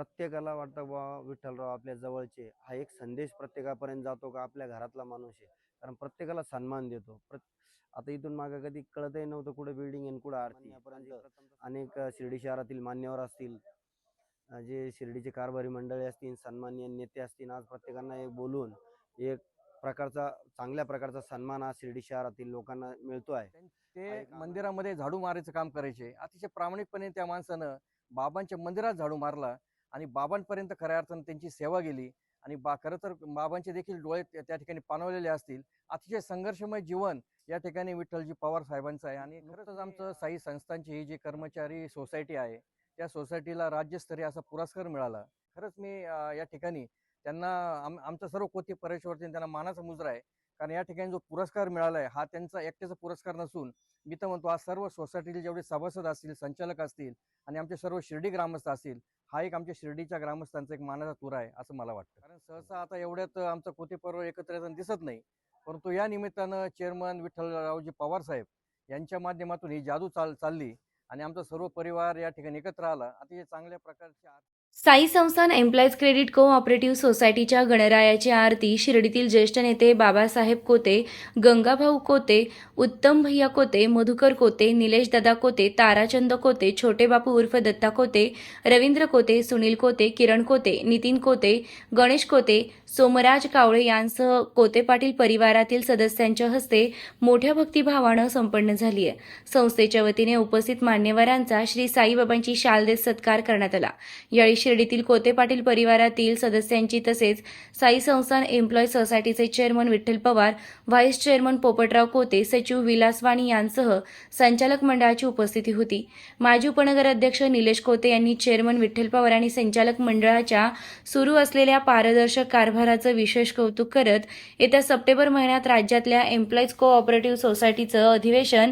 प्रत्येकाला वाटतं बा विठ्ठलराव आपल्या जवळचे. हा एक संदेश प्रत्येकापर्यंत जातो का आपल्या घरातला माणूस आहे. कारण प्रत्येकाला सन्मान देतो. आता इथून मागं कधी कळतही नव्हतं कुठे बिल्डिंग आणि कुठं आरती. अनेक शिर्डी शहरातील मान्यवर असतील जे शिर्डीचे कारभारी मंडळी असतील सन्माननीय नेते असतील आज प्रत्येकांना एक बोलून एक प्रकारचा चांगल्या प्रकारचा सन्मान आज शिर्डी शहरातील लोकांना मिळतो आहे. ते मंदिरामध्ये झाडू मारायचं काम करायचे. अतिशय प्रामाणिकपणे त्या माणसानं बाबांच्या मंदिरात झाडू मारला. आणि बाबांपर्यंत खऱ्या अर्थानं त्यांची सेवा गेली आणि बा खरं तर बाबांचे देखील डोळे त्या ठिकाणी पाणवलेले असतील. अतिशय संघर्षमय जीवन या ठिकाणी विठ्ठलजी पवार साहेबांचं आहे. आणि खरंच आमचं साई संस्थांची ही जी कर्मचारी सोसायटी आहे त्या सोसायटीला राज्यस्तरीय असा पुरस्कार मिळाला. खरंच मी या ठिकाणी त्यांना आम आमचा सर्व कोती परिवारवरती त्यांना मानाचा मुजरा आहे. कारण या ठिकाणी जो पुरस्कार मिळाला आहे हा त्यांचा एकट्याचा पुरस्कार नसून मी तर म्हणतो आज सर्व सोसायटीतील जेवढे सभासद असतील संचालक असतील आणि आमचे सर्व शिर्डी ग्रामस्थ असतील हा एक आमच्या शिर्डीच्या ग्रामस्थांचा एक मानाचा तुरा आहे असं मला वाटतं. कारण सहसा आता एवढ्यात आमचा कोते पर्व एकत्र येताना दिसत नाही. परंतु या निमित्तानं चेअरमन विठ्ठलरावजी पवार साहेब यांच्या माध्यमातून ही जादू चाल चालली आणि आमचा सर्व परिवार या ठिकाणी एकत्र आला. अतिशय चांगल्या प्रकारची साई संस्थान एम्प्लॉईज क्रेडिट को ऑपरेटिव्ह सोसायटीच्या गणरायाची आरती शिर्डीतील ज्येष्ठ नेते बाबासाहेब कोते गंगाभाऊ कोते उत्तम भैया कोते मधुकर कोते निलेश दादा कोते ताराचंद कोते छोटे बापू उर्फ दत्ता कोते रवींद्र कोते सुनील कोते किरण कोते नितीन कोते गणेश कोते सोमराज कावळे यांसह कोते पाटील परिवारातील सदस्यांच्या हस्ते मोठ्या भक्तिभावानं संपन्न झाली आहे. संस्थेच्या वतीने उपस्थित मान्यवरांचा श्री साईबाबांची शालदेत सत्कार करण्यात आला. यावेळी शिर्डीतील कोते पाटील परिवारातील सदस्यांची तसेच साई संस्थान एम्प्लॉई सोसायटीचे chairman Vitthal Pawar vice chairman Popatrao Kote सचिव विलास वाणी यांसह संचालक मंडळाची उपस्थिती होती. माजी उपनगर अध्यक्ष निलेश कोते यांनी चेअरमन विठ्ठल पवार आणि संचालक मंडळाच्या सुरू असलेल्या पारदर्शक कारभाराचं विशेष कौतुक करत येत्या सप्टेंबर महिन्यात राज्यातल्या एम्प्लॉईज कोऑपरेटिव्ह सोसायटीचं अधिवेशन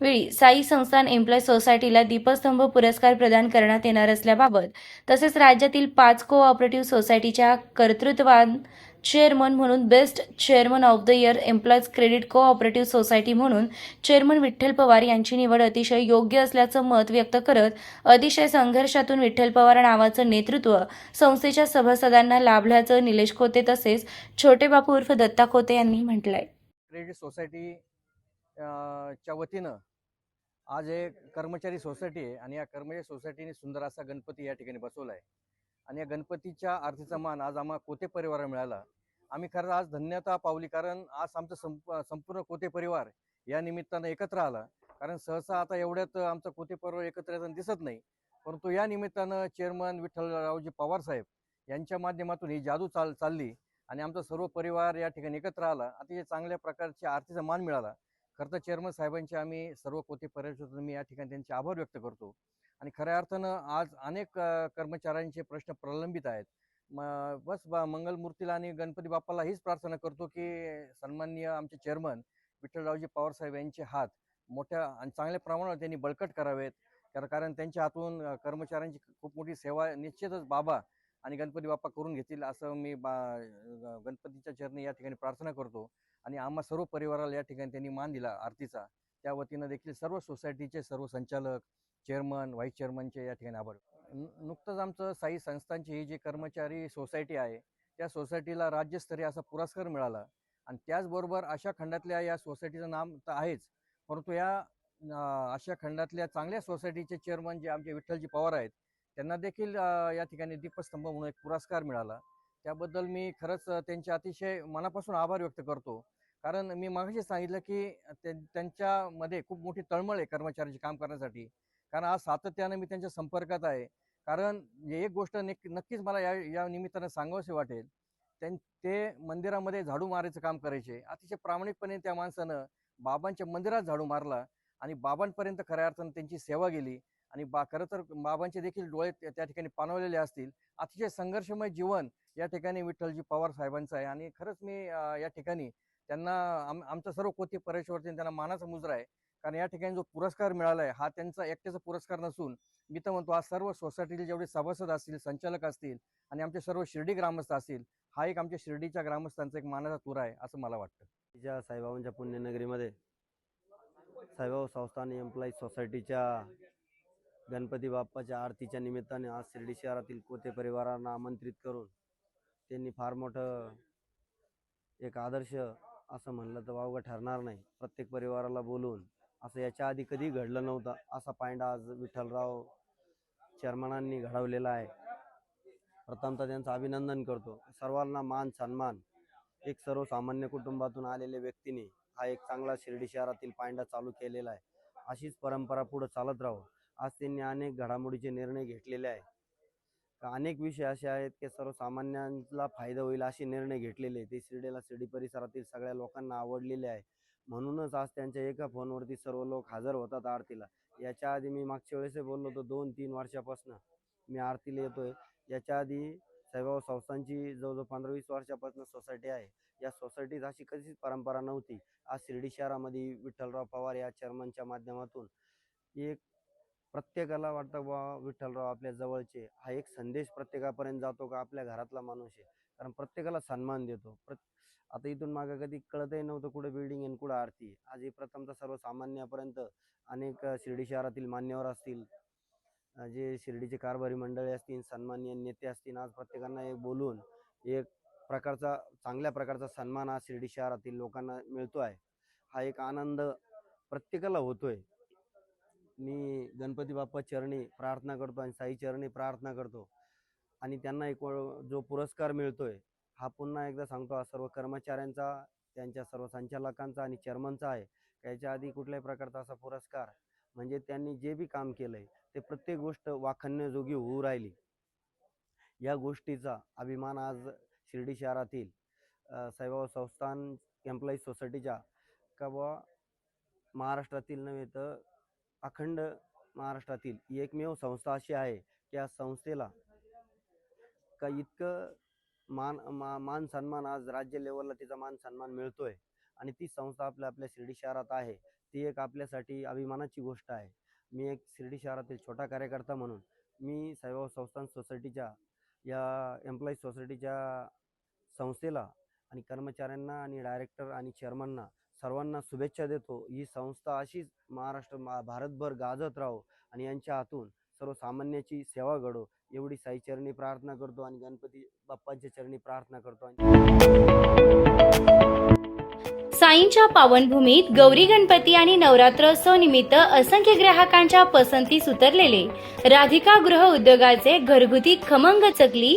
वेळी साई संस्थान एम्प्लॉय सोसायटीला दीपस्तंभ पुरस्कार प्रदान करण्यात येणार असल्याबाबत तसेच राज्यातील पाच कोऑपरेटिव्ह सोसायटीच्या कर्तृत्वान चेअरमन म्हणून best chairman of the year employees credit cooperative society म्हणून चेअरमन विठ्ठल पवार यांची निवड अतिशय योग्य असल्याचं मत व्यक्त करत अतिशय संघर्षातून विठ्ठल पवार नावाचं नेतृत्व संस्थेच्या सभासदांना लाभल्याचं निलेश खोते तसेच छोटे बापू उर्फ दत्ता खोते यांनी म्हटलंय. क्रेडिट सोसायटी च्या वतीनं आज एक कर्मचारी सोसायटी आहे आणि या कर्मचारी सोसायटीने सुंदर असा गणपती या ठिकाणी बसवला आहे आणि या गणपतीच्या आरतीचा मान आज आम्हा कोते परिवाराला मिळाला. आम्ही खरं आज धन्यता पावली कारण आज आमचं संप संपूर्ण कोते परिवार या निमित्तानं एकत्र आला. कारण सहसा आता एवढ्यात आमचा कोते परिवार एकत्र येताना दिसत नाही. परंतु या निमित्तानं चेअरमन विठ्ठलरावजी पवार साहेब यांच्या माध्यमातून ही जादू चाल चालली. आणि आमचा सर्व परिवार या ठिकाणी एकत्र आला. अतिशय चांगल्या प्रकारची आरतीचा मान मिळाला. खरं तर चेअरमन साहेबांचे आम्ही सर्व कोते पर्यटक मी या ठिकाणी त्यांचे आभार व्यक्त करतो. आणि खऱ्या अर्थानं आज अनेक कर्मचाऱ्यांचे प्रश्न प्रलंबित आहेत. म बस बा मंगलमूर्तीला आणि गणपती बाप्पाला हीच प्रार्थना करतो की सन्माननीय आमचे चेअरमन विठ्ठलरावजी पवारसाहेब यांचे हात मोठ्या आणि चांगल्या प्रमाणावर त्यांनी बळकट करावेत. कारण कारण त्यांच्या हातून कर्मचाऱ्यांची खूप मोठी सेवा निश्चितच बाबा आणि गणपती बाप्पा करून घेतील असं मी बा ग- गणपतीच्या चरणी या ठिकाणी प्रार्थना करतो. आणि आम्हा सर्व परिवाराला या ठिकाणी त्यांनी मान दिला आरतीचा. त्या वतीनं देखील सर्व सोसायटीचे सर्व संचालक चेअरमन व्हाईस चेअरमनचे या ठिकाणी आभार. नु- नुकतंच आमचं साई संस्थांची ही जी कर्मचारी सोसायटी आहे त्या सोसायटीला राज्यस्तरीय असा पुरस्कार मिळाला. आणि त्याचबरोबर अशा खंडातल्या या सोसायटीचं नाम तर आहेच परंतु या अशा खंडातल्या चांगल्या सोसायटीचे चेअरमन जे आमचे विठ्ठलजी पवार आहेत त्यांना देखील या ठिकाणी दीपस्तंभ म्हणून एक पुरस्कार मिळाला. त्याबद्दल मी खरंच त्यांचे अतिशय मनापासून आभार व्यक्त करतो. कारण मी मागाशी सांगितलं की त्यां- त्यांच्यामध्ये खूप मोठी तळमळ आहे कर्मचाऱ्याचे काम करण्यासाठी. कारण आज सातत्यानं मी त्यांच्या संपर्कात आहे. कारण एक गोष्ट नक्की नक्कीच मला या या निमित्तानं सांगावंसे वाटेल. त्यां ते मंदिरामध्ये झाडू मारायचं काम करायचे. अतिशय प्रामाणिकपणे त्या माणसानं बाबांच्या मंदिरात झाडू मारला आणि बाबांपर्यंत खऱ्या अर्थानं त्यांची सेवा गेली आणि बा खरं तर बाबांचे देखील डोळे त्या ठिकाणी पाणवलेले असतील. अतिशय संघर्षमय जीवन या ठिकाणी विठ्ठलजी पवार साहेबांचं आहे. आणि खरंच मी या ठिकाणी त्यांना आम आमचा सर्व कोती परिवारवरती त्यांना मानाचा मुजरा आहे. कारण या ठिकाणी जो पुरस्कार मिळाला आहे हा त्यांचा एकट्याचा पुरस्कार नसून मी तर म्हणतो आज सर्व सोसायटीचे जेवढे सभासद असतील संचालक असतील आणि आमचे सर्व शिर्डी ग्रामस्थ असतील हा एक आमच्या शिर्डीच्या ग्रामस्थांचा एक मानाचा तुरा आहे असं मला वाटतं. तिच्या साईबाबांच्या पुण्यनगरीमध्ये साईबाबा संस्थान एम्प्लॉईज सोसायटीच्या गणपती बाप्पाच्या आरतीच्या निमित्ताने आज शिर्डी शहरातील कोते परिवारांना आमंत्रित करून त्यांनी फार मोठं एक आदर्श असं म्हणलं तर वावगं ठरणार नाही. प्रत्येक परिवाराला बोलून असं याच्या आधी कधी घडलं नव्हतं असा पायंडा आज विठ्ठलराव चेअरमनांनी घडवलेला आहे. प्रथमतः त्यांचं अभिनंदन करतो. सर्वांना मान सन्मान. एक सर्वसामान्य कुटुंबातून आलेल्या व्यक्तीने हा एक चांगला शिर्डी शहरातील पायंडा चालू केलेला आहे. अशीच परंपरा पुढे चालत राहो. आज त्यांनी अनेक घडामोडीचे निर्णय घेतलेले आहे का अनेक विषय असे आहेत की सर्वसामान्यांना फायदा होईल असे निर्णय घेतलेले आहे. ते शिर्डीला शिर्डी परिसरातील सगळ्या लोकांना आवडलेले आहे. म्हणूनच आज त्यांच्या एका फोनवरती सर्व लोक हजर होतात आरतीला. याच्या आधी मी मागच्या वेळेस बोललो होतो दोन तीन वर्षापासून मी आरतीला येतोय. याच्या आधी साईबाबा संस्थांची जवळजवळ पंधरा वीस वर्षापासून सोसायटी आहे. या सोसायटीत अशी कधीच परंपरा नव्हती. आज शिर्डी शहरामध्ये विठ्ठलराव पवार या चेअरमनच्या माध्यमातून एक प्रत्येकाला वाटतं बा विठ्ठलराव आपल्या जवळचे हा एक संदेश प्रत्येकापर्यंत जातो का आपल्या घरातला माणूस आहे. कारण प्रत्येकाला सन्मान देतो. प्रत आता इथून मागं कधी कळतही नव्हतं कुठं बिल्डिंग आणि कुठं आरती आज हे प्रथमतः सर्वसामान्यापर्यंत अनेक शिर्डी शहरातील मान्यवर असतील. जे शिर्डीचे कारभारी मंडळी असतील सन्मान्य नेते असतील आज प्रत्येकांना एक बोलून एक प्रकारचा चांगल्या प्रकारचा सन्मान आज शिर्डी शहरातील लोकांना मिळतो आहे हा एक आनंद प्रत्येकाला होतोय. मी गणपती बाप्पा चरणी प्रार्थना करतो आणि साई चरणी प्रार्थना करतो. आणि त्यांना एक जो पुरस्कार मिळतोय हा पुन्हा एकदा सांगतो हा सर्व कर्मचाऱ्यांचा त्यांच्या सर्व संचालकांचा आणि चेअरमनचा आहे. याच्या आधी कुठल्याही प्रकारचा असा पुरस्कार म्हणजे त्यांनी जे बी काम केलंय ते प्रत्येक गोष्ट वाखण्याजोगी होऊ राहिली. या गोष्टीचा अभिमान आज शिर्डी शहरातील साईबाबा संस्थान एम्प्लॉईज सोसायटीच्या का बुवा महाराष्ट्रातील नव्हे तर अखंड महाराष्ट्रातील एकमेव संस्था अशी आहे की या संस्थेला का इतकं मान मा मान सन्मान आज राज्य लेवलला तिचा मान सन्मान मिळतोय. आणि ती संस्था आपल्या आपल्या शिर्डी शहरात आहे. ती एक आपल्यासाठी अभिमानाची गोष्ट आहे. मी एक शिर्डी शहरातील छोटा कार्यकर्ता म्हणून मी साईबाबा संस्थान सोसायटीच्या या एम्प्लॉईज सोसायटीच्या संस्थेला आणि कर्मचाऱ्यांना आणि डायरेक्टर आणि चेअरमनना सर्वांना शुभेच्छा देतो. ही संस्था अशीच महाराष्ट्र मा- भारतभर गाजत राहो आणि यांच्या हातून सर्वसामान्याची सेवा घडो. एवढी साईचरणी प्रार्थना करतो आणि गणपती बाप्पांच्या चरणी प्रार्थना करतो आणि साईंच्या पावनभूमीत गौरी गणपती आणि नवरात्रोत्सव निमित्त असंख्य ग्राहकांच्या पसंतीस उतरलेले राधिका गृह उद्योगाचे घरगुती खमंग चकली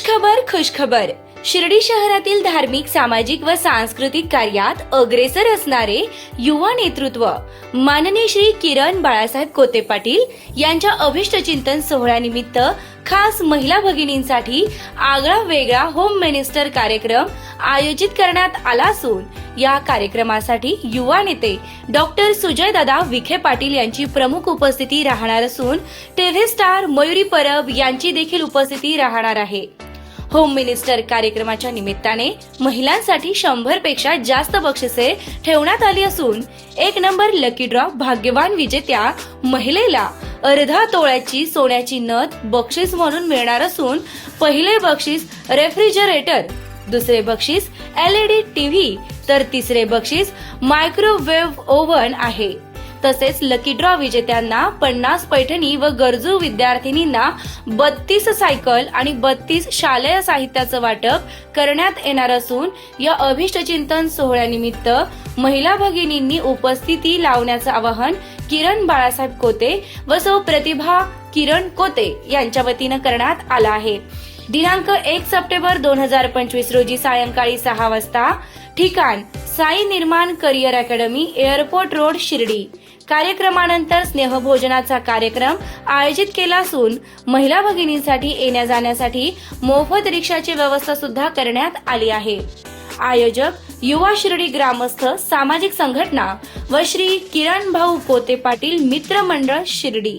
खुशखबर खुशखबर. शिर्डी शहरातील धार्मिक सामाजिक व सांस्कृतिक कार्यात अग्रेसर असणारे युवा नेतृत्व. माननीय श्री किरण बाळासाहेब कोते पाटील यांच्या अभिष्टचिंतन सोहळ्यानिमित्त खास महिला भगिनींसाठी आगळा वेगळा होम मिनिस्टर कार्यक्रम आयोजित करण्यात आला असून या कार्यक्रमासाठी युवा नेते डॉक्टर सुजय दादा विखे पाटील यांची प्रमुख उपस्थिती राहणार असून टीव्ही स्टार मयुरी परब यांची देखील उपस्थिती राहणार आहे. होम मिनिस्टर कार्यक्रमाच्या निमित्ताने महिलांसाठी शंभरपेक्षा जास्त बक्षिसे ठेवण्यात आली असून एक नंबर लकी ड्रॉ भाग्यवान विजेत्या महिलेला अर्धा तोळ्याची सोन्याची नथ बक्षीस म्हणून मिळणार असून पहिले बक्षीस रेफ्रिजरेटर दुसरे बक्षीस एलईडी टीव्ही तर तिसरे बक्षीस मायक्रोवेव्ह ओव्हन आहे. तसेच लकी ड्रॉ विजेत्यांना पन्नास पैठणी व गरजू विद्यार्थिनींना बत्तीस सायकल आणि बत्तीस शालेय साहित्याचं वाटप करण्यात येणार असून या अभिष्टचिंतन सोहळ्यानिमित्त महिला भगिनींनी उपस्थिती लावण्याचं आवाहन किरण बाळासाहेब कोते व सौ प्रतिभा किरण कोते यांच्या वतीनं करण्यात आला आहे. दिनांक एक सप्टेंबर दोन हजार पंचवीस रोजी सायंकाळी सहा वाजता ठिकाण Sai Nirman career academy airport road Shirdi. कार्यक्रमानंतर स्नेहभोजनाचा कार्यक्रम आयोजित केला असून महिला भगिनींसाठी येण्या जाण्यासाठी मोफत रिक्षाची व्यवस्था सुद्धा करण्यात आली आहे. आयोजक युवा शिर्डी ग्रामस्थ सामाजिक संघटना व श्री किरण भाऊ पोते पाटील मित्र मंडळ शिर्डी.